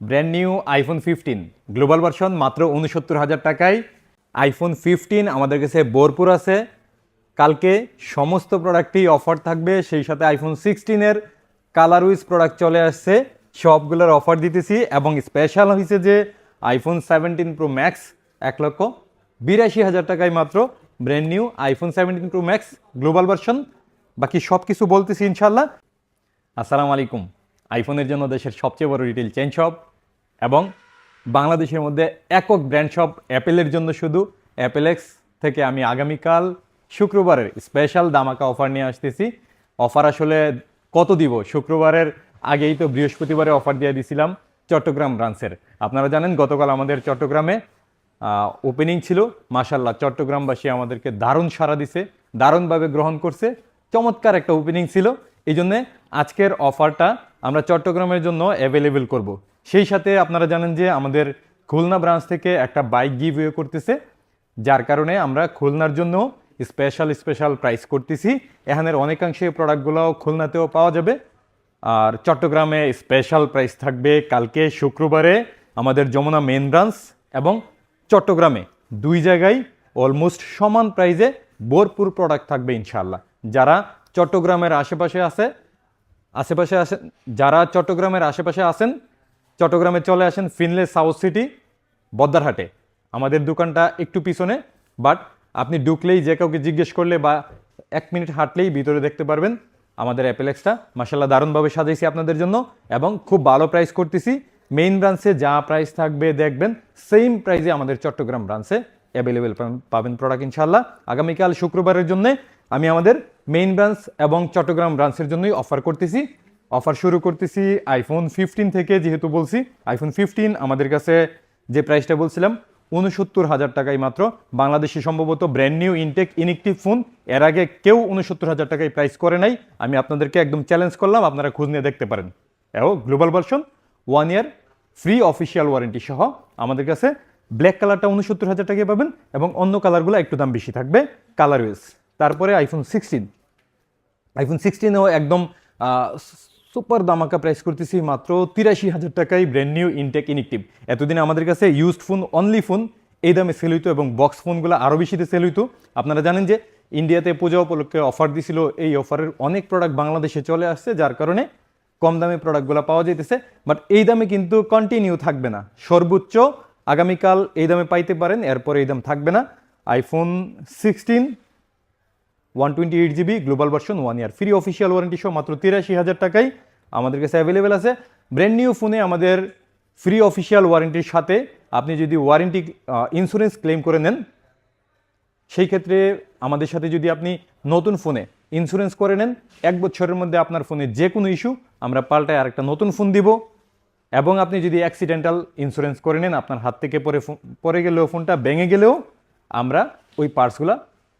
Brand new iPhone fifteen global version মাত্র উনসত্তর হাজার টাকায়। আইফোন ফিফটিন আমাদের কাছে বোরপুর আছে। কালকে সমস্ত প্রোডাক্টই অফার থাকবে। সেই সাথে আইফোন সিক্সটিনের কালার উইজ প্রোডাক্ট চলে আসছে। সবগুলোর অফার দিতেছি এবং স্পেশাল হয়েছে যে আইফোন সেভেন্টিন প্রো ম্যাক্স এক লক্ষ বিরাশি হাজার টাকায় মাত্র। Brand new iPhone seventeen pro max global version বাকি সব কিছু বলতেছি ইনশাল্লাহ আসসালামু আলাইকুম। আইফোনের জন্য দেশের সবচেয়ে বড় রিটেল চেন শপ এবং বাংলাদেশের মধ্যে একক ব্র্যান্ড শপ অ্যাপেলের জন্য শুধু অ্যাপেলেক্স থেকে আমি আগামীকাল শুক্রবারের স্পেশাল দামাকা অফার নিয়ে আসতেছি। অফার আসলে কত দিব? শুক্রবারের আগেই তো বৃহস্পতিবারে অফার দিয়ে দিছিলাম চট্টগ্রাম ব্রাঞ্চের আপনারা জানেন, গতকাল আমাদের চট্টগ্রামে ওপেনিং ছিল। মাশাল্লাহ চট্টগ্রামবাসী আমাদেরকে দারুণ সাড়া দিছে, দারুণভাবে গ্রহণ করছে। চমৎকার একটা ওপেনিং ছিল। এই জন্যে আজকের অফারটা আমরা চট্টগ্রামের জন্য অ্যাভেলেবেল করব। সেই সাথে আপনারা জানেন যে আমাদের খুলনা ব্রাঞ্চ থেকে একটা বাইক গিভ করতেছে, যার কারণে আমরা খুলনার জন্য স্পেশাল স্পেশাল প্রাইস করতেছি। এখানের অনেকাংশে প্রোডাক্টগুলোও খুলনাতেও পাওয়া যাবে। আর চট্টগ্রামে স্পেশাল প্রাইস থাকবে কালকে শুক্রবারে আমাদের যমুনা মেন ব্রাঞ্চ এবং চট্টগ্রামে। দুই জায়গায় অলমোস্ট সমান প্রাইজে ভরপুর প্রোডাক্ট থাকবে ইনশাল্লাহ যারা চট্টগ্রামের আশেপাশে আছে, আশেপাশে আসেন যারা চট্টগ্রামের আশেপাশে আছেন চট্টগ্রামে চলে আসেন ফিনলে সাউথ সিটি, বদ্দারহাটে। আমাদের দোকানটা একটু পিছনে, বাট আপনি ঢুকলেই যে কাউকে জিজ্ঞেস করলে বা এক মিনিট হাঁটলেই ভিতরে দেখতে পারবেন আমাদের অ্যাপেলেক্সটা মাসাল্লাহ দারুণভাবে সাজাইছি আপনাদের জন্য এবং খুব ভালো প্রাইস করতেছি। মেইন ব্রাঞ্চে যা প্রাইস থাকবে দেখবেন সেম প্রাইসে আমাদের চট্টগ্রাম ব্রাঞ্চে অ্যাভেলেবেল পাবেন প্রোডাক্ট ইনশাল্লাহ আগামীকাল শুক্রবারের জন্য আমি আমাদের মেইন ব্রাঞ্চ এবং চট্টগ্রাম ব্রাঞ্চের জন্যই অফার করতেছি। অফার শুরু করতেছি আইফোন ফিফটিন থেকে, যেহেতু বলছি আইফোন ফিফটিন আমাদের কাছে যে প্রাইসটা বলছিলাম উনসত্তর হাজার টাকায় মাত্র। বাংলাদেশে সম্ভবত brand new intact inactive phone এর আগে কেউ উনসত্তর হাজার টাকায় প্রাইস করে নাই। আমি আপনাদেরকে একদম চ্যালেঞ্জ করলাম, আপনারা খোঁজ নিয়ে দেখতে পারেন। এও global version one year free official warranty সহ আমাদের কাছে ব্ল্যাক কালারটা উনসত্তর হাজার টাকায় পাবেন এবং অন্য কালারগুলো একটু দাম বেশি থাকবে কালার তারপরে আইফোন সিক্সটিন আইফোন সিক্সটিনেও একদম সুপার দামাকা প্রাইস করতেছি মাত্র তিরাশি হাজার টাকায় ব্র্যান্ড নিউ ইনটেক ইনিকটিভ এতদিন আমাদের কাছে ইউজড ফোন অনলি ফোন এই দামে সেল হইতো এবং বক্স ফোনগুলো আরও বেশিতে সেল হইতো। আপনারা জানেন যে ইন্ডিয়াতে পূজা উপলক্ষে অফার দিছিল, এই অফারের অনেক প্রোডাক্ট বাংলাদেশে চলে আসছে, যার কারণে কম দামে প্রোডাক্টগুলো পাওয়া যেতেছে বাট এই দামে কিন্তু কন্টিনিউ থাকবে না। সর্বোচ্চ আগামীকাল এই দামে পাইতে পারেন, এরপরে এই দাম থাকবে না। IPhone sixteen one twenty eight GB global version one year free official warranty সহ মাত্র তিরাশি হাজার টাকায় আমাদের কাছে অ্যাভেলেবেল আছে। ব্র্যান্ড নিউ ফোনে আমাদের ফ্রি অফিসিয়াল ওয়ারেন্টির সাথে আপনি যদি ওয়ারেন্টি ইন্স্যুরেন্স ক্লেম করে নেন, সেই ক্ষেত্রে আমাদের সাথে যদি আপনি নতুন ফোনে ইন্স্যুরেন্স করে নেন, এক বছরের মধ্যে আপনার ফোনে যে কোনো ইস্যু আমরা পাল্টায় আরেকটা নতুন ফোন দিব। এবং আপনি যদি অ্যাক্সিডেন্টাল ইন্স্যুরেন্স করে নেন, আপনার হাত থেকে পরে পরে গেলেও ফোনটা ভেঙে গেলেও আমরা ওই পার্টসগুলো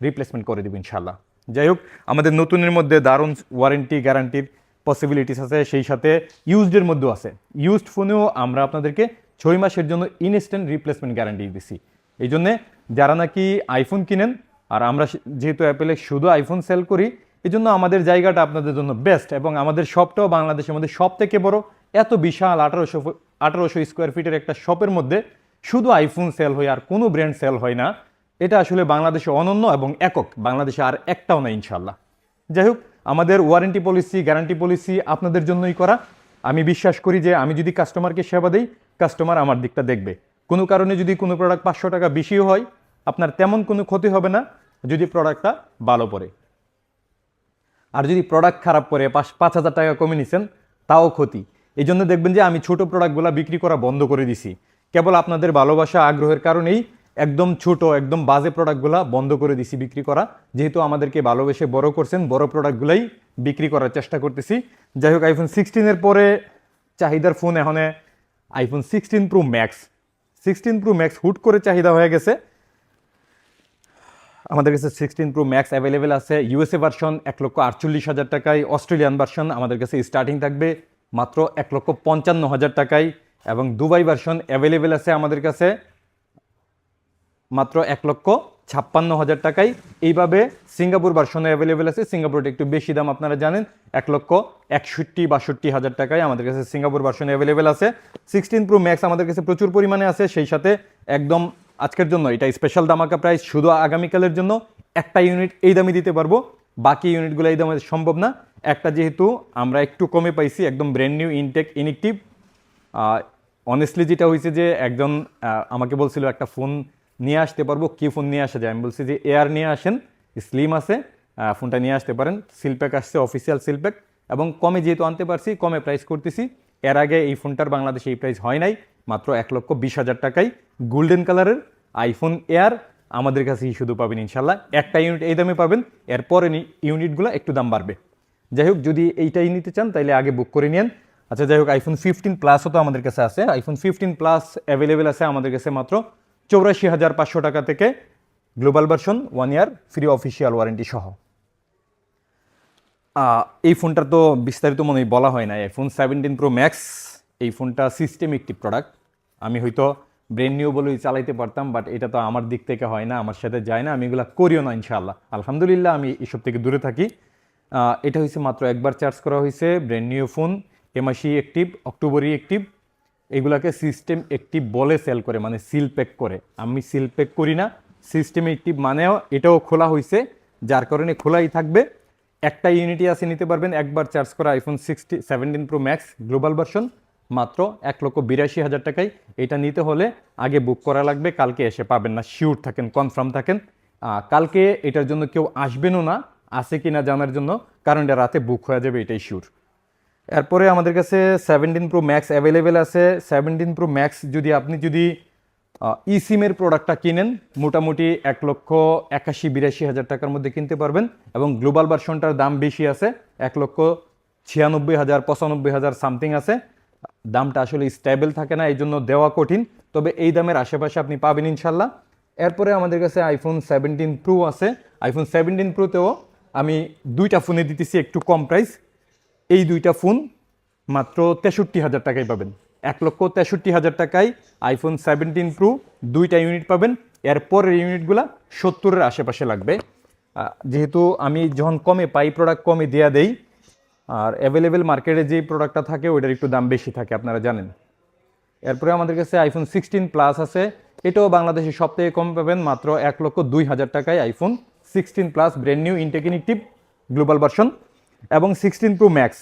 রিপ্লেসমেন্ট করে দেবো ইনশাল্লাহ যাই হোক, আমাদের নতুনের মধ্যে দারুণ ওয়ারেন্টি গ্যারান্টির পসিবিলিটিস আছে, সেই সাথে ইউজডের মধ্যেও আছে। ইউজড ফোনেও আমরা আপনাদেরকে ছয় মাসের জন্য ইনস্ট্যান্ট রিপ্লেসমেন্ট গ্যারান্টি দিছি। এই জন্যে যারা নাকি আইফোন কিনেন, আর আমরা যেহেতু অ্যাপেলে শুধু আইফোন সেল করি, এই জন্য আমাদের জায়গাটা আপনাদের জন্য বেস্ট এবং আমাদের শপটাও বাংলাদেশের মধ্যে সব থেকে বড়। এত বিশাল আঠারোশো আঠারোশো স্কোয়ার ফিটের একটা শপের মধ্যে শুধু আইফোন সেল হয় আর কোনো ব্র্যান্ড সেল হয় না। এটা আসলে বাংলাদেশে অনন্য এবং একক। বাংলাদেশে আর একটাও না ইনশাল্লাহ যাই হোক, আমাদের ওয়ারেন্টি পলিসি গ্যারান্টি পলিসি আপনাদের জন্যই করা। আমি বিশ্বাস করি যে আমি যদি কাস্টমারকে সেবা দিই কাস্টমার আমার দিকটা দেখবে। কোনো কারণে যদি কোনো প্রোডাক্ট পাঁচশো টাকা বেশিও হয়, আপনার তেমন কোনো ক্ষতি হবে না যদি প্রোডাক্টটা ভালো পড়ে। আর যদি প্রোডাক্ট খারাপ পড়ে, পাঁচ পাঁচ হাজার টাকা কমে নিছেন, তাও ক্ষতি। এই জন্য দেখবেন যে আমি ছোট প্রোডাক্টগুলো বিক্রি করা বন্ধ করে দিছি। কেবল আপনাদের ভালোবাসা, আগ্রহের কারণেই একদম ছোট, একদম বাজে প্রোডাক্টগুলো বন্ধ করে দিছি বিক্রি করা। যেহেতু আমাদেরকে ভালোবেসে বড় করছেন, বড় প্রোডাক্টগুলাই বিক্রি করার চেষ্টা করতেছি। যাই হোক আইফোন সিক্সটিনের পরে চাহিদার ফোন এখন iPhone sixteen pro max sixteen pro max হুট করে চাহিদা হয়ে গেছে। আমাদের কাছে সিক্সটিন প্রো ম্যাক্স অ্যাভেলেবেল আছে। ইউএসএ ভার্সন এক লক্ষ আটচল্লিশ হাজার টাকায় অস্ট্রেলিয়ান ভার্সন আমাদের কাছে স্টার্টিং থাকবে মাত্র এক লক্ষ পঞ্চান্ন হাজার টাকায় এবং দুবাই ভার্সন অ্যাভেলেবেল আছে আমাদের কাছে। মাত্র এক লক্ষ ছাপ্পান্ন হাজার টাকায়। এইভাবে সিঙ্গাপুর ভার্সনে অ্যাভেলেবেল আছে। সিঙ্গাপুরটা একটু বেশি দাম আপনারা জানেন, এক লক্ষ একষট্টি, বাষট্টি হাজার টাকায় আমাদের কাছে সিঙ্গাপুর ভার্সনে অ্যাভেলেবেল আছে। সিক্সটিন প্রো ম্যাক্স আমাদের কাছে প্রচুর পরিমাণে আছে, সেই সাথে একদম আজকের জন্য এটা স্পেশাল দামাকা প্রাইস শুধু আগামীকালের জন্য একটা ইউনিট এই দামে দিতে পারব। বাকি ইউনিটগুলো এই দামে সম্ভব না। একটা যেহেতু আমরা একটু কমে পাইছি, একদম brand new intact inactive honestly যেটা হয়েছে যে একজন আমাকে বলছিল একটা ফোন নিয়ে আসতে পারব, কি ফোন নিয়ে আসা যায়? আমি বলছি যে এয়ার নিয়ে আসেন স্লিম আছে ফোনটা নিয়ে আসতে পারেন। সিলপ্যাক আসছে অফিসিয়াল সিলপ্যাক এবং কমে যেহেতু আনতে পারছি, কমে প্রাইস করতেছি। এর আগে এই ফোনটার বাংলাদেশে এই প্রাইস হয় নাই, মাত্র এক লক্ষ বিশ হাজার টাকায়। গোল্ডেন কালারের আইফোন এয়ার আমাদের কাছেই শুধু পাবেন ইনশাল্লাহ। একটা ইউনিট এই দামে পাবেন, এরপরে ইউনিটগুলো একটু দাম বাড়বে। যাই হোক, যদি এইটাই নিতে চান তাহলে আগে বুক করে নিন আচ্ছা যাই হোক আইফোন ফিফটিন প্লাসও তো আমাদের কাছে আছে। আইফোন ফিফটিন প্লাস অ্যাভেলেবেল আছে আমাদের কাছে মাত্র চৌরাশি হাজার পাঁচশো টাকা থেকে global version one year free official warranty সহ। এই ফোনটা তো বিস্তারিত মনে বলা হয় না। আইফোন সেভেন্টিন প্রো ম্যাক্স এই ফোনটা সিস্টেম একটি প্রোডাক্ট আমি হয়তো ব্রেন নিউ বলেই চালাইতে পারতাম বাট এটা তো আমার দিক থেকে হয় না, আমার সাথে যায় না, আমি এগুলো করিও না, ইনশাআল্লাহ। আলহামদুলিল্লাহ, আমি এসব থেকে দূরে থাকি। এটা হয়েছে মাত্র একবার চার্জ করা হয়েছে ব্রেন নিউ ফোন এমাসি অ্যাক্টিভ অক্টোবরই অ্যাক্টিভ এগুলাকে সিস্টেম অ্যাক্টিভ বলে সেল করে মানে সিল প্যাক করে। আমি সিল প্যাক করি না সিস্টেম অ্যাক্টিভ মানেও এটাও খোলা হয়েছে যার কারণে খোলাই থাকবে। একটা ইউনিটি আছে, নিতে পারবেন, একবার চার্জ করা iPhone sixty seventeen pro max global version মাত্র এক লক্ষ বিরাশি হাজার টাকায়। এটা নিতে হলে আগে বুক করা লাগবে, কালকে এসে পাবেন না শিওর থাকেন কনফার্ম থাকেন। কালকে এটার জন্য কেউ আসবেনও না, আছে কি না জানার জন্য, কারণ এটা রাতে বুক হয়ে যাবে, এটাই শিওর এরপরে আমাদের কাছে সেভেন্টিন প্রো ম্যাক্স অ্যাভেলেবেল আছে। সেভেন্টিন প্রো ম্যাক্স যদি আপনি যদি ই সিমের প্রোডাক্টটা কিনেন, মোটামুটি এক লক্ষ একাশি বিরাশি হাজার টাকার মধ্যে কিনতে পারবেন এবং গ্লোবাল ভার্সনটার দাম বেশি আছে, এক লক্ষ ছিয়ানব্বই হাজার, পঁচানব্বই হাজার সামথিং আছে। দামটা আসলে স্টেবল থাকে না এই জন্য দেওয়া কঠিন। তবে এই দামের আশেপাশে আপনি পাবেন ইনশাল্লাহ। এরপরে আমাদের কাছে আইফোন সেভেন্টিন প্রো আছে। আইফোন সেভেন্টিন প্রোতেও আমি দুইটা ফোনে দিতেছি একটু কম প্রাইস এই দুইটা ফোন মাত্র তেষট্টি হাজার টাকায় পাবেন। এক লক্ষ তেষট্টি হাজার টাকায় আইফোন সেভেন্টিন প্রো দুইটা ইউনিট পাবেন। এরপরের ইউনিটগুলা সত্তরের আশেপাশে লাগবে। যেহেতু আমি যখন কমে পাই প্রোডাক্ট কমে দেয়া দেই, আর অ্যাভেলেবেল মার্কেটে যেই প্রোডাক্টটা থাকে, ওইটার একটু দাম বেশি থাকে, আপনারা জানেন। এরপরে আমাদের কাছে আইফোন সিক্সটিন প্লাস আছে। এটাও বাংলাদেশে সব থেকে কম পাবেন, মাত্র এক লক্ষ দুই হাজার টাকায় iPhone sixteen plus brand new intact inactive global version এবং সিক্সটিন প্রো ম্যাক্স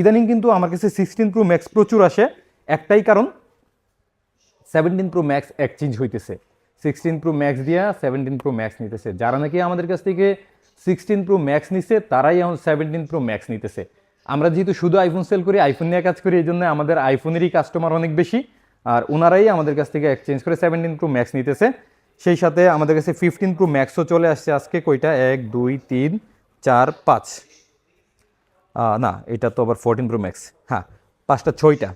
ইদানিং কিন্তু আমার কাছে সিক্সটিন প্রো ম্যাক্স প্রচুর আসে। একটাই কারণ সেভেন্টিন প্রো ম্যাক্স এক্সচেঞ্জ হইতেছে। সিক্সটিন প্রো ম্যাক্স দিয়া সেভেন্টিন প্রো ম্যাক্স নিতেছে। যারা নাকি আমাদের কাছ থেকে সিক্সটিন প্রো ম্যাক্স নিছে, তারাই এখন সেভেন্টিন প্রো ম্যাক্স নিতেছে। আমরা যেহেতু শুধু আইফোন সেল করি আইফোন নিয়ে কাজ করি এই জন্য আমাদের আইফোনেরই কাস্টমার অনেক বেশি। আর ওনারাই আমাদের কাছ থেকে এক্সচেঞ্জ করে সেভেন্টিন প্রো ম্যাক্স নিতেছে। সেই সাথে আমাদের কাছে ফিফটিন প্রো ম্যাক্সও চলে আসছে আজকে, কয়টা? এক, দুই, তিন, চার, পাঁচ। না, এটা তো আবার ফোরটিন প্রো ম্যাক্স হ্যাঁ পাঁচটা, ছয়টা।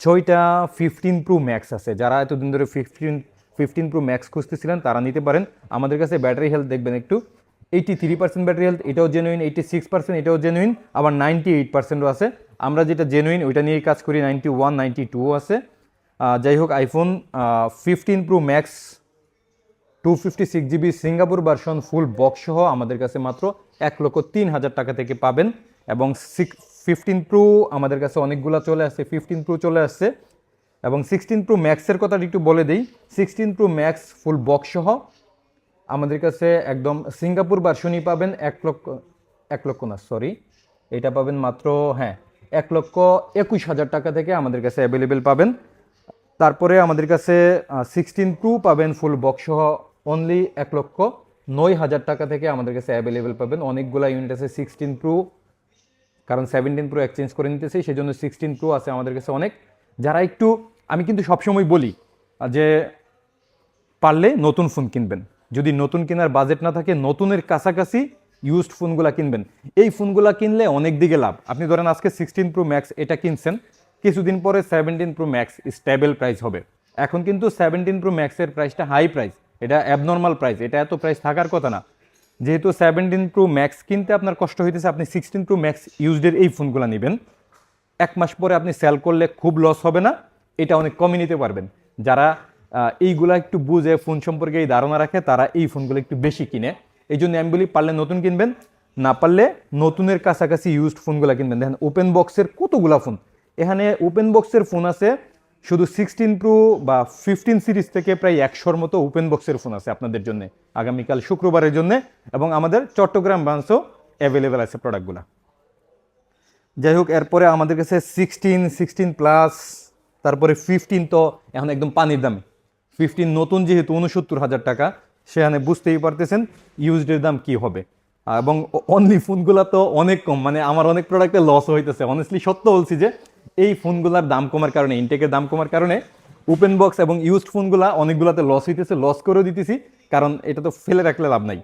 ছয়টা ফিফটিন প্রো ম্যাক্স আছে। যারা এতদিন ধরে ফিফটিন ফিফটিন প্রো ম্যাক্স খুঁজতেছিলেন, তারা নিতে পারেন। আমাদের কাছে ব্যাটারি হেলথ দেখবেন একটু। Eighty three percent battery health এটাও জেনুইন এইটি সিক্স পার্সেন্ট এটাও জেনুইন আবার নাইনটি এইট পার্সেন্টও আছে। আমরা যেটা জেনুইন ওইটা নিয়েই কাজ করি নাইনটি ওয়ান নাইনটি টুও আছে যাই হোক iPhone fifteen pro max two fifty six GB Singapore version full box সহ আমাদের কাছে মাত্র এক লক্ষ তিন হাজার টাকা থেকে পাবেন এবং সিক্স ফিফটিন প্রো আমাদের কাছে অনেকগুলো চলে আসছে ফিফটিন প্রো চলে আসছে এবং সিক্সটিন প্রো ম্যাক্সের কথাটা একটু বলে দিই। Sixteen pro max full box সহ আমাদের কাছে একদম সিঙ্গাপুর ভার্সনই পাবেন এক লক্ষ এক লক্ষ না সরি এটা পাবেন মাত্র হ্যাঁ এক লক্ষ একুশ হাজার টাকা থেকে আমাদের কাছে অ্যাভেলেবেল পাবেন। তারপরে আমাদের কাছে সিক্সটিন প্রো পাবেন ফুল বক্স সহ অনলি এক লক্ষ নয় হাজার টাকা থেকে আমাদের কাছে অ্যাভেলেবেল পাবেন। অনেকগুলো ইউনিট আছে সিক্সটিন প্রো কারণ সেভেন্টিন প্রো এক্সচেঞ্জ করে নিতেছি সেই জন্য সিক্সটিন প্রো আছে আমাদের কাছে অনেক। যারা একটু, আমি কিন্তু সবসময় বলি যে পারলে নতুন ফোন কিনবেন। যদি নতুন কেনার বাজেট না থাকে, নতুনের কাছাকাছি ইউজড ফোনগুলো কিনবেন। এই ফোনগুলো কিনলে অনেক দিকে লাভ। আপনি ধরেন আজকে সিক্সটিন প্রো ম্যাক্স এটা কিনছেন, কিছুদিন পরে seventeen pro max stable price হবে। এখন কিন্তু সেভেন্টিন প্রো ম্যাক্সের প্রাইসটা হাই প্রাইস এটা অ্যাবনর্মাল প্রাইস এটা এত প্রাইস থাকার কথা না। যেহেতু সেভেন্টিন প্রো ম্যাক্স কিনতে আপনার কষ্ট হইতেছে, আপনি সিক্সটিন প্রো ম্যাক্স ইউজডের এই ফোনগুলো নেবেন। এক মাস পরে আপনি সেল করলে খুব লস হবে না, এটা অনেক কমই নিতে পারবেন। যারা এইগুলা একটু বুঝে ফোন সম্পর্কে এই ধারণা রাখে, তারা এই ফোনগুলো একটু বেশি কিনে। এই জন্য আমি বলি, পারলে নতুন কিনবেন, না পারলে নতুনের কাছাকাছি ইউজড ফোনগুলো কিনবেন। দেখেন ওপেন বক্সের কতগুলা ফোন এখানে ওপেন বক্সের ফোন আছে শুধু সিক্সটিন প্রো বা ফিফটিন সিরিজ থেকে প্রায় একশোর মতো ওপেন বক্সের ফোন আছে আপনাদের জন্য আগামীকাল শুক্রবারের জন্য এবং আমাদের চট্টগ্রাম ব্রাঞ্চও অ্যাভেলেবেল আছে প্রোডাক্টগুলো যাই হোক, এরপরে আমাদের কাছে সিক্সটিন সিক্সটিন প্লাস তারপরে ফিফটিন তো এখন একদম পানির দামে। ফিফটিন নতুন যেহেতু উনসত্তর হাজার টাকা, সেখানে বুঝতেই পারতেছেন ইউজডের দাম কি হবে। এবং অনলি ফোনগুলো তো অনেক কম মানে আমার অনেক প্রোডাক্টে লস হইতেছে। অনেস্টলি সত্য বলছি যে এই ফোনগুলোর দাম কমার কারণে ইনটেকের দাম কমার কারণে ওপেন বক্স এবং ইউজড ফোনগুলা অনেকগুলোতে লস হইতেছে লস করেও দিতেছি, কারণ এটা তো ফেলে রাখলে লাভ নাই।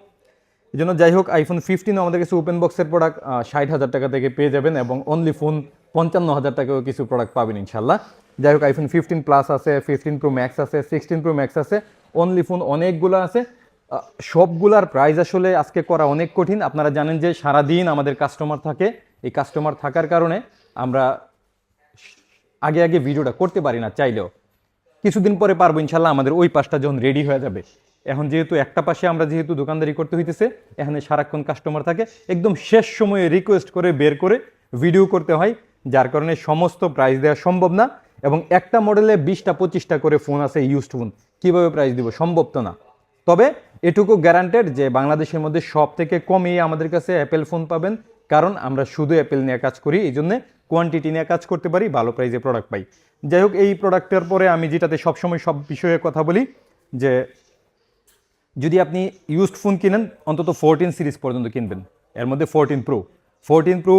এই জন্য যাই হোক আইফোন ফিফটিন আমাদের কাছে ওপেন বক্সের প্রোডাক্ট ষাট হাজার টাকা থেকে পেয়ে যাবেন এবং অনলি ফোন পঞ্চান্ন হাজার টাকাও কিছু প্রোডাক্ট পাবেন ইনশাল্লাহ যাই হোক আইফোন ফিফটিন প্লাস আছে ফিফটিন প্রো ম্যাক্স আছে সিক্সটিন প্রো ম্যাক্স আছে অনলি ফোন অনেকগুলো আছে। সবগুলার প্রাইস আসলে আজকে করা অনেক কঠিন। আপনারা জানেন যে সারাদিন আমাদের কাস্টমার থাকে। এই কাস্টমার থাকার কারণে আমরা আগে আগে ভিডিওটা করতে পারি না, চাইলেও। কিছুদিন পরে পারব, ইনশাল্লাহ আমাদের ওই পাশটা যখন রেডি হয়ে যাবে। এখন যেহেতু একটা পাশে আমরা যেহেতু দোকানদারি করতে হইতেছে, এখানে সারাক্ষণ কাস্টমার থাকে, একদম শেষ সময়ে রিকোয়েস্ট করে বের করে ভিডিও করতে হয়, যার কারণে সমস্ত প্রাইস দেওয়া সম্ভব না, এবং একটা মডেলে বিশটা, পঁচিশটা করে ফোন আছে ইউজড ফোন কীভাবে প্রাইস দিব? সম্ভব তো না। তবে এটুকু গ্যারান্টেড যে বাংলাদেশের মধ্যে সব থেকে কমই আমাদের কাছে অ্যাপেল ফোন পাবেন কারণ আমরা শুধু অ্যাপেল নিয়ে কাজ করি, এই জন্যে কোয়ান্টিটি নিয়ে কাজ করতে পারি, ভালো প্রাইজে প্রোডাক্ট পাই। যাই হোক, এই প্রোডাক্টের পরে আমি যেটাতে সবসময় সব বিষয়ে কথা বলি, যে যদি আপনি ইউজড ফোন কিনেন, অন্তত ফোরটিন সিরিজ পর্যন্ত কিনবেন। এর মধ্যে fourteen pro fourteen pro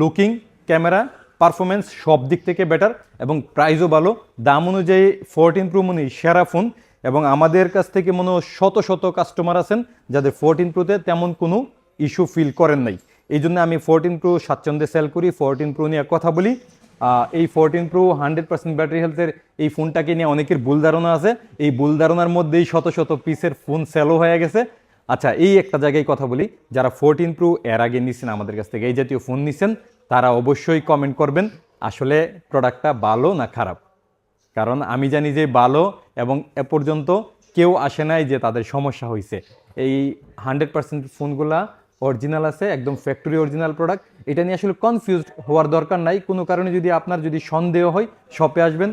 looking camera performance সব দিক থেকে বেটার এবং প্রাইসও ভালো। দাম অনুযায়ী ফোরটিন প্রো মনে সেরা ফোন এবং আমাদের কাছ থেকে মনে শত শত কাস্টমার আছেন, যাদের ফোরটিন প্রোতে তেমন কোনো ইস্যু ফিল করেন নাই। এই জন্য আমি ফোরটিন প্রো স্বাচ্ছন্দ্যে সেল করি ফোরটিন প্রো নিয়ে কথা বলি। এই fourteen pro hundred percent battery হেলথের এই ফোনটাকে নিয়ে অনেকের ভুল ধারণা আছে। এই ভুল ধারণার মধ্যেই শত শত পিসের ফোন সেলও হয়ে গেছে। আচ্ছা এই একটা জায়গায় কথা বলি। যারা ফোরটিন প্রো এর আগে নিচ্ছেন আমাদের কাছ থেকে এই জাতীয় ফোন নিচ্ছেন তারা অবশ্যই কমেন্ট করবেন, আসলে প্রোডাক্টটা ভালো না খারাপ? কারণ আমি জানি যে ভালো এবং এ পর্যন্ত কেউ আসে নাই যে তাদের সমস্যা হয়েছে এই হান্ড্রেড পার্সেন্ট ফোনগুলা অরিজিনাল আছে, একদম ফ্যাক্টরি অরিজিনাল প্রোডাক্ট এটা নিয়ে আসলে কনফিউজড হওয়ার দরকার নাই। কোনো কারণে যদি আপনার যদি সন্দেহ হয় শপে আসবেন,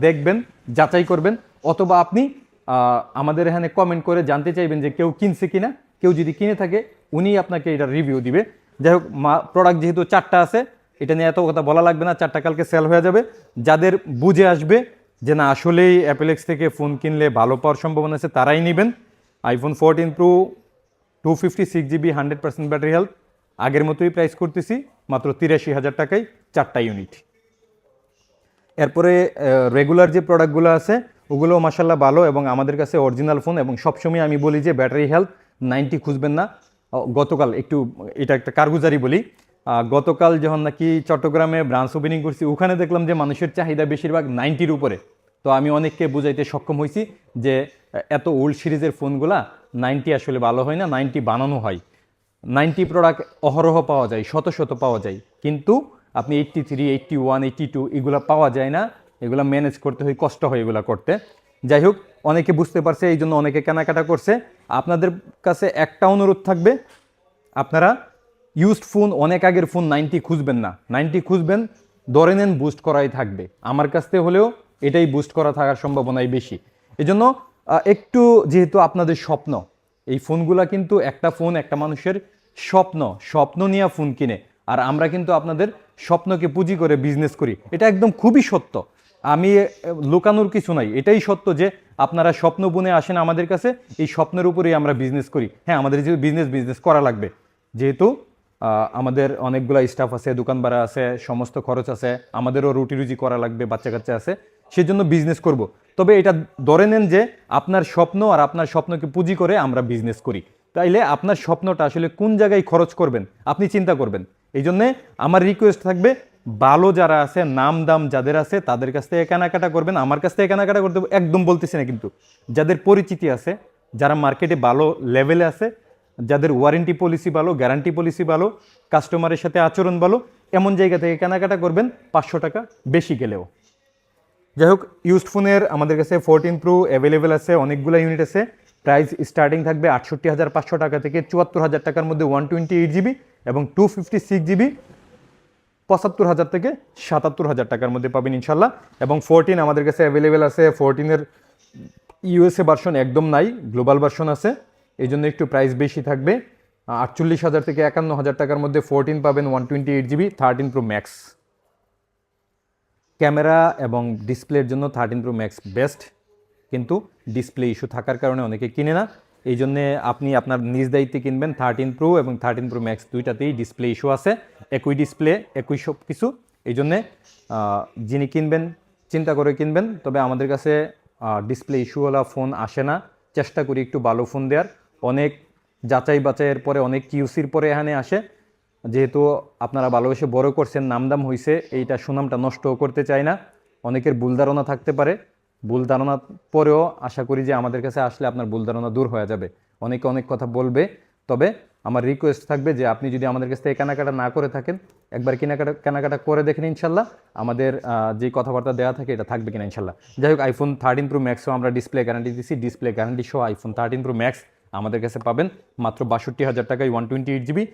দেখবেন, যাচাই করবেন, অথবা আপনি আমাদের এখানে কমেন্ট করে জানতে চাইবেন যে কেউ কিনছে কিনা। কেউ যদি কিনে থাকে, উনি আপনাকে এটা রিভিউ দিবে। যাই হোক, মা প্রোডাক্ট যেহেতু চারটা আছে, এটা নিয়ে এত কথা বলা লাগবে না, চারটা কালকে সেল হয়ে যাবে। যাদের বুঝে আসবে যে না, আসলেই অ্যাপেলেক্স থেকে ফোন কিনলে ভালো পাওয়ার সম্ভাবনা আছে, তারাই নেবেন। IPhone fourteen pro two fifty six GB hundred percent battery health আগের মতোই প্রাইস করতেছি, মাত্র তিরাশি হাজার টাকায় চারটা ইউনিট এরপরে রেগুলার যে প্রোডাক্টগুলো আছে ওগুলো মাসাল্লাহ ভালো এবং আমাদের কাছে অরিজিনাল ফোন এবং সবসময় আমি বলি যে ব্যাটারি হেলথ নাইনটি খুঁজবেন না। গতকাল একটু, এটা একটা কারগুজারি বলি। গতকাল যখন নাকি চট্টগ্রামে ব্রাঞ্চ ওপেনিং করছি, ওখানে দেখলাম যে মানুষের চাহিদা বেশিরভাগ নাইনটির উপরে। তো আমি অনেককে বুঝাইতে সক্ষম হয়েছি যে এত ওল্ড সিরিজের ফোনগুলা নাইনটি আসলে ভালো হয় না, নাইনটি বানানো হয়। নাইনটি প্রোডাক্ট অহরহ পাওয়া যায়, শত শত পাওয়া যায়। কিন্তু আপনি eighty three eighty one eighty two এগুলো পাওয়া যায় না, এগুলো ম্যানেজ করতে হয়, কষ্ট হয় এগুলো করতে। যাই হোক, অনেকে বুঝতে পারছে এই জন্য অনেকে কেনাকাটা করছে। আপনাদের কাছে একটা অনুরোধ থাকবে, আপনারা ইউজড ফোন অনেক আগের ফোন নাইনটি খুঁজবেন না। নাইনটি খুঁজবেন, ধরে নেন বুস্ট করাই থাকবে। আমার কাছ থেকে হলেও এটাই বুস্ট করা থাকার সম্ভাবনাই বেশি। এজন্য একটু যেহেতু আপনাদের স্বপ্ন, এই ফোনগুলা কিন্তু একটা ফোন একটা মানুষের স্বপ্ন স্বপ্ন নিয়ে ফোন কিনে। আর আমরা কিন্তু আপনাদের স্বপ্নকে পুঁজি করে বিজনেস করি। এটা একদম খুবই সত্য। আমি লুকানোর কিছু নাই। এটাই সত্য যে আপনারা স্বপ্ন বুনে আসেন আমাদের কাছে, এই স্বপ্নের উপরেই আমরা বিজনেস করি। হ্যাঁ আমাদের যে বিজনেস বিজনেস করা লাগবে। যেহেতু আমাদের অনেকগুলো স্টাফ আছে, দোকান ভাড়া আছে, সমস্ত খরচ আছে, আমাদেরও রুটি রুজি করা লাগবে বাচ্চা কাচ্চা আছে। সেজন্য বিজনেস করব। তবে এটা ধরে নেন যে আপনার স্বপ্ন আর আপনার স্বপ্নকে পুঁজি করে আমরা বিজনেস করি। তাইলে আপনার স্বপ্নটা আসলে কোন জায়গায় খরচ করবেন? আপনি চিন্তা করবেন। এই জন্যে আমার রিকোয়েস্ট থাকবে, ভালো যারা আছে নাম দাম যাদের আছে, তাদের কাছ থেকে কেনাকাটা করবেন। আমার কাছ থেকে কেনাকাটা করতে একদম বলতেছি না কিন্তু। যাদের পরিচিতি আছে, যারা মার্কেটে ভালো লেভেলে আছে, যাদের ওয়ারেন্টি পলিসি ভালো গ্যারান্টি পলিসি ভালো কাস্টমারের সাথে আচরণ ভালো, এমন জায়গা থেকে কেনাকাটা করবেন, পাঁচশো টাকা বেশি গেলেও। যাই হোক ইউজড ফোনের আমাদের কাছে ফোরটিন প্রো অ্যাভেলেবেল আছে, অনেকগুলো ইউনিট আছে। প্রাইস স্টার্টিং থাকবে আটষট্টি হাজার পাঁচশো টাকা থেকে চুয়াত্তর হাজার টাকার মধ্যে ওয়ান টোয়েন্টি এইট জিবি এবং টু ফিফটি সিক্স জিবি পঁচাত্তর হাজার থেকে সাতাত্তর হাজার টাকার মধ্যে পাবেন ইনশাল্লাহ এবং ফোরটিন আমাদের কাছে অ্যাভেলেবেল আছে ফোরটিনের ইউএসএ ভার্সন একদম নাই গ্লোবাল ভার্সন আছে। এই জন্য একটু প্রাইস বেশি থাকবে। আটচল্লিশ হাজার থেকে একান্ন হাজার টাকার মধ্যে ফোরটিন পাবেন one twenty eight GB thirteen pro max camera এবং ডিসপ্লের জন্য থার্টিন প্রো ম্যাক্স বেস্ট কিন্তু ডিসপ্লে ইস্যু থাকার কারণে অনেকে কিনে না। এই জন্যে আপনি আপনার নিজ দায়িত্বে কিনবেন থার্টিন প্রো এবং থার্টিন প্রো ম্যাক্স দুইটাতেই ডিসপ্লে ইস্যু আছে, একই ডিসপ্লে একই সব কিছু। এই জন্যে যিনি কিনবেন, চিন্তা করে কিনবেন। তবে আমাদের কাছে ডিসপ্লে ইস্যুওয়ালা ফোন আসে না। চেষ্টা করি একটু ভালো ফোন দেওয়ার অনেক যাচাই বাছাইয়ের পরে, অনেক কিউসির পরে এখানে আসে। যেহেতু আপনারা ভালোবেসে বড় করছেন, নামদাম হয়েছে এইটা সুনামটা নষ্টও করতে চাই না। অনেকের ভুল ধারণা থাকতে পারে। ভুল ধারণা পরেও আশা করি যে আমাদের কাছে আসলে আপনার ভুল ধারণা দূর হয়ে যাবে। অনেকে অনেক কথা বলবে, তবে আমার রিকোয়েস্ট থাকবে যে আপনি যদি আমাদের কাছ থেকে কেনাকাটা না করে থাকেন, একবার কেনাকাটা কেনাকাটা করে দেখেন ইনশাল্লাহ। আমাদের যে কথাবার্তা দেওয়া থাকে এটা থাকবে কিনা ইনশাল্লাহ। যাই হোক আইফোন থার্টিন প্রো ম্যাক্সও আমরা ডিসপ্লে গ্যারান্টি দিচ্ছি ডিসপ্লে গ্যারান্টি সহ আইফোন থার্টিন প্রো ম্যাক্স আমাদের কাছে পাবেন। মাত্র বাষট্টি হাজার টাকায় ওয়ান টোয়েন্টি এইট জিবি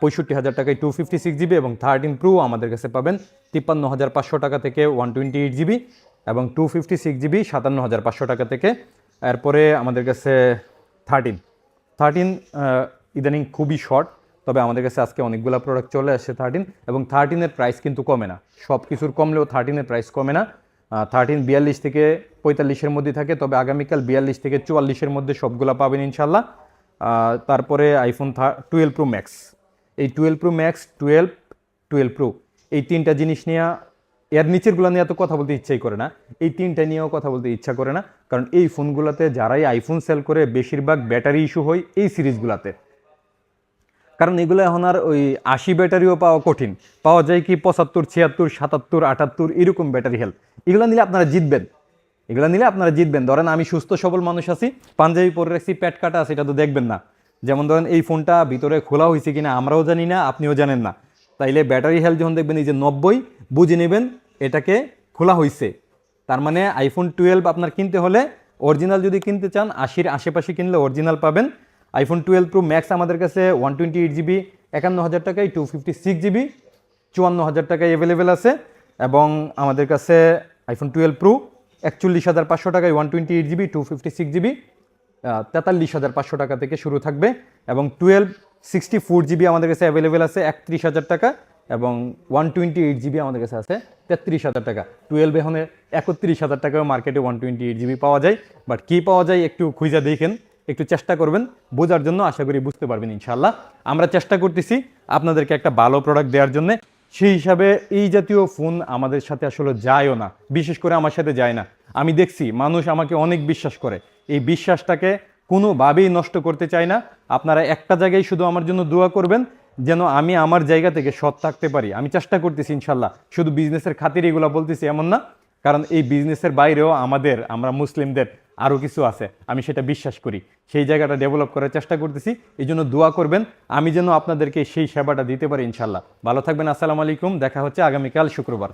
পঁয়ষট্টি হাজার টাকায় টু ফিফটি সিক্স জিবি এবং থার্টিন প্রো আমাদের কাছে পাবেন তিপ্পান্ন হাজার পাঁচশো টাকা থেকে ওয়ান টোয়েন্টি এইট জিবি এবং টু ফিফটি সিক্স জিবি সাতান্ন হাজার পাঁচশো টাকা থেকে, এরপরে আমাদের কাছে থার্টিন থার্টিন ইদানিং খুবই শর্ট তবে আমাদের কাছে আজকে অনেকগুলো প্রোডাক্ট চলে আসছে থার্টিন এবং থার্টিনের প্রাইস কিন্তু কমে না। সব কিছুর কমলেও থার্টিনের প্রাইস কমে না। থার্টিন বিয়াল্লিশ থেকে পঁয়তাল্লিশের মধ্যে থাকে, তবে আগামীকাল বিয়াল্লিশ থেকে চুয়াল্লিশের মধ্যে সবগুলো পাবেন ইনশাল্লাহ। তারপরে আইফোন থা টুয়েলভ প্রো ম্যাক্স এই twelve pro max twelve twelve pro এই তিনটা জিনিস নিয়ে এর নিচেরগুলো নিয়ে এত কথা বলতে ইচ্ছাই করে না। এই তিনটা নিয়েও কথা বলতে ইচ্ছা করে না, কারণ এই ফোনগুলোতে যারাই আইফোন সেল করে, বেশিরভাগ ব্যাটারি ইস্যু হয় এই সিরিজগুলোতে। কারণ এগুলো এখন আর ওই আশি ব্যাটারিও পাওয়া কঠিন। পাওয়া যায় কি পঁচাত্তর, ছিয়াত্তর, সাতাত্তর, আটাত্তর, এরকম ব্যাটারি হেলথ এগুলো নিলে আপনারা জিতবেন। এগুলো নিলে আপনারা জিতবেন। ধরেন আমি সুস্থ, সবল মানুষ আছি, পাঞ্জাবি পরে রাখছি, প্যাট কাটা আছে, এটা তো দেখবেন না। যেমন ধরেন এই ফোনটা ভিতরে খোলা হয়েছে কিনা আমরাও জানি না, আপনিও জানেন না। তাইলে ব্যাটারি হেলথ যখন দেখবেন এই যে নব্বই, বুঝে নেবেন এটাকে খোলা হয়েছে তার মানে আইফোন টুয়েলভ আপনার কিনতে হলে অরিজিনাল যদি কিনতে চান, আশির আশেপাশে কিনলে অরিজিনাল পাবেন। আইফোন টুয়েলভ প্রো ম্যাক্স আমাদের কাছে ওয়ান টোয়েন্টি এইট জিবি একান্ন হাজার টাকায় টু ফিফটি সিক্স জিবি চুয়ান্ন হাজার টাকায় অ্যাভেলেবেল আছে। এবং আমাদের কাছে আইফোন টুয়েলভ প্রো একচল্লিশ হাজার পাঁচশো টাকায় one twenty eight GB two fifty six GB তেতাল্লিশ হাজার পাঁচশো টাকা থেকে শুরু থাকবে এবং টুয়েলভ সিক্সটি ফোর জিবি আমাদের কাছে অ্যাভেলেবেল আছে একত্রিশ হাজার টাকা এবং ওয়ান টোয়েন্টি এইট জিবি আমাদের কাছে আছে তেত্রিশ হাজার টাকা। টুয়েলভ এখন একত্রিশ হাজার টাকাও মার্কেটে ওয়ান টোয়েন্টি এইট জিবি পাওয়া যায়। বাট কী পাওয়া যায় একটু খুঁজে দেখেন, একটু চেষ্টা করবেন, বোঝার জন্য আশা করি বুঝতে পারবেন ইনশাল্লাহ আমরা চেষ্টা করতেছি আপনাদেরকে একটা ভালো প্রোডাক্ট দেওয়ার জন্য। সেই হিসাবে এই জাতীয় ফোন আমাদের সাথে আসলে যায়ও না, বিশেষ করে আমার সাথে যায় না। আমি দেখছি মানুষ আমাকে অনেক বিশ্বাস করে। এই বিশ্বাসটাকে কোনোভাবেই নষ্ট করতে চাই না। আপনারা একটা জায়গায় শুধু আমার জন্য দোয়া করবেন, যেন আমি আমার জায়গা থেকে সৎ থাকতে পারি। আমি চেষ্টা করতেছি ইনশাল্লাহ। শুধু বিজনেসের খাতির এগুলো বলতেছি এমন না, কারণ এই বিজনেসের বাইরেও আমাদের, আমরা মুসলিমদের আরও কিছু আছে। আমি সেটা বিশ্বাস করি। সেই জায়গাটা ডেভেলপ করার চেষ্টা করতেছি। এই জন্য দোয়া করবেন, আমি যেন আপনাদেরকে সেই সেবাটা দিতে পারি ইনশাল্লাহ। ভালো থাকবেন, আসসালামু আলাইকুম। দেখা হচ্ছে আগামীকাল শুক্রবার।